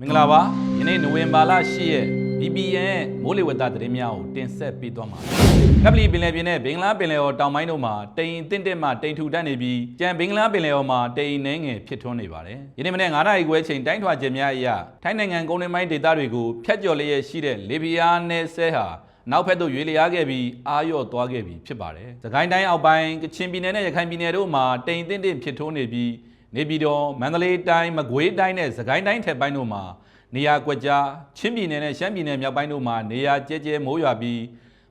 မင်္ဂလာပါယနေ့နိုဝင်ဘာလ10ရက် BBN မိုးလေဝသသတင်းများကိုတင်ဆက်ပေးသွားမှာကပလီပင်လယ်ပြင်နဲ့ဘင်္ဂလားပင်လယ်ော်တောင်ပိုင်းတို့မှာတိမ်တင့်တက်မှတိမ်ထူတတ်နေပြီးကြံဘင်္ဂလားပင်လယ်ော်မှာတိမ်နှင်းငယ်ဖြစ်ထွန်းနေပါတယ်ယနေ့မနေ့9နာရီခွဲချိန်တိုင်းထွာချက်များအရထိုင်းနိုင်ငံကုန်းတွင်းပိုင်းဒေသတွေကိုဖျက်ကျော်လျက်ရှိတဲ့လေဗီယာနယ်ဆဲဟာနောက်ဖက်သို့ရွေးလျားခဲ့ပြီးအာရော့သွားခဲ့ပြီးဖြစ်ပါတယ်။သခိုင်းတိုင်းအောက်ပိုင်းကချင်ပြည်နယ်နဲ့ရခိုင်ပြည်နယ်တို့မှာတိမ်တင့်တင့်ဖြစ်ထွန်းနေပြီး နေပြည်တော်မန္တလေးတိုင်းမကွေးတိုင်းနဲ့စကိုင်းတိုင်းထက်ပိုင်းတို့မှာနေရာကွက်ကြားချင်းပြည်နယ်နဲ့ရှမ်းပြည်နယ်မြောက်ပိုင်းတို့မှာနေရာကျဲကျဲမိုးရွာပြီး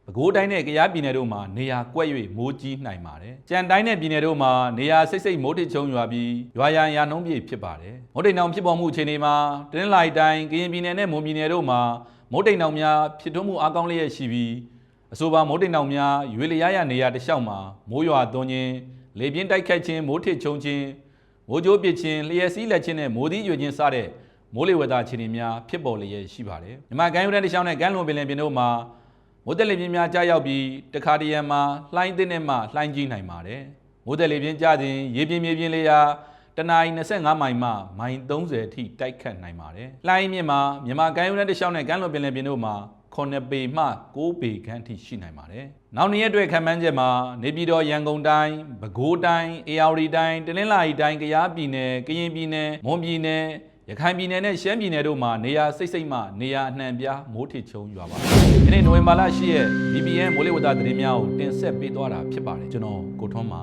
ပဲခူးတိုင်းနဲ့ကယားပြည်နယ်တို့မှာနေရာကွက်၍မိုးကြီးနိုင်ပါတယ်။ကြံတိုင်းနဲ့ပြည်နယ်တို့မှာနေရာစိတ်စိတ်မိုးထစ်ချုံရွာပြီးရွာရန်ရာနှုံးပြည့်ဖြစ်ပါတယ်။မိုးတိမ်တောင်ဖြစ်ပေါ်မှုအခြေအနေမှာတနင်္လာရီတိုင်းကရင်ပြည်နယ်နဲ့မွန်ပြည်နယ်တို့မှာမိုးတိမ်တောင်များဖြစ်ထွန်းမှုအကောင်းလျက်ရှိပြီးအဆိုပါမိုးတိမ်တောင်များရွေလျားရနေရာတစ်လျှောက်မှာမိုးရွာသွန်းခြင်းလေပြင်းတိုက်ခတ်ခြင်းမိုးထစ်ချုံခြင်း မိုးကြိုးပစ်ခြင်းလျှက်စီးလက်ခြင်းနဲ့မိုးသီးရွေခြင်းစတဲ့မိုးလေဝသအခြေအနေများဖြစ်ပေါ်လျက်ရှိပါတယ်။မြန်မာကမ်းရိုးတန်းတစ်လျှောက်နဲ့ကမ်းလွန်ပင်လယ်ပြင်တို့မှာမိုးတက်လေပြင်းများကြားရောက်ပြီးတခါတရံမှာလှိုင်းသင်းနဲ့မှလှိုင်းကြီးနိုင်ပါတယ်။မိုးတက်လေပြင်းကြားခြင်းရေပြင်းမြေပြင်းလေရာတနအီ25မိုင်မှမိုင်30အထိတိုက်ခတ်နိုင်ပါတယ်။လှိုင်းမြင့်မှာမြန်မာကမ်းရိုးတန်းတစ်လျှောက်နဲ့ကမ်းလွန်ပင်လယ်ပြင်တို့မှာ 9ပေမှ6ပေခန့်ထိရှိနိုင်ပါတယ်။နောက်နေ့ရက်အတွက်ခံမှန်းချက်မှာနေပြည်တော်ရန်ကုန်တိုင်း၊ပဲခူးတိုင်း၊အေရဝတီတိုင်း၊တနင်္လာရီတိုင်း၊ကယားပြည်နယ်၊ကရင်ပြည်နယ်၊မွန်ပြည်နယ်ရခိုင်ပြည်နယ်နဲ့ရှမ်းပြည်နယ်တို့မှာနေရာစိတ်စိတ်မှနေရာအနှံပြားမိုးထစ်ချုံရွာပါတယ်။ဒီနေ့နိုဝင်ဘာလ10ရက် BBN မိုးလေဝသသတင်းများကိုတင်ဆက်ပေးသွားတာဖြစ်ပါတယ်ကျွန်တော်ကိုထွန်းပါ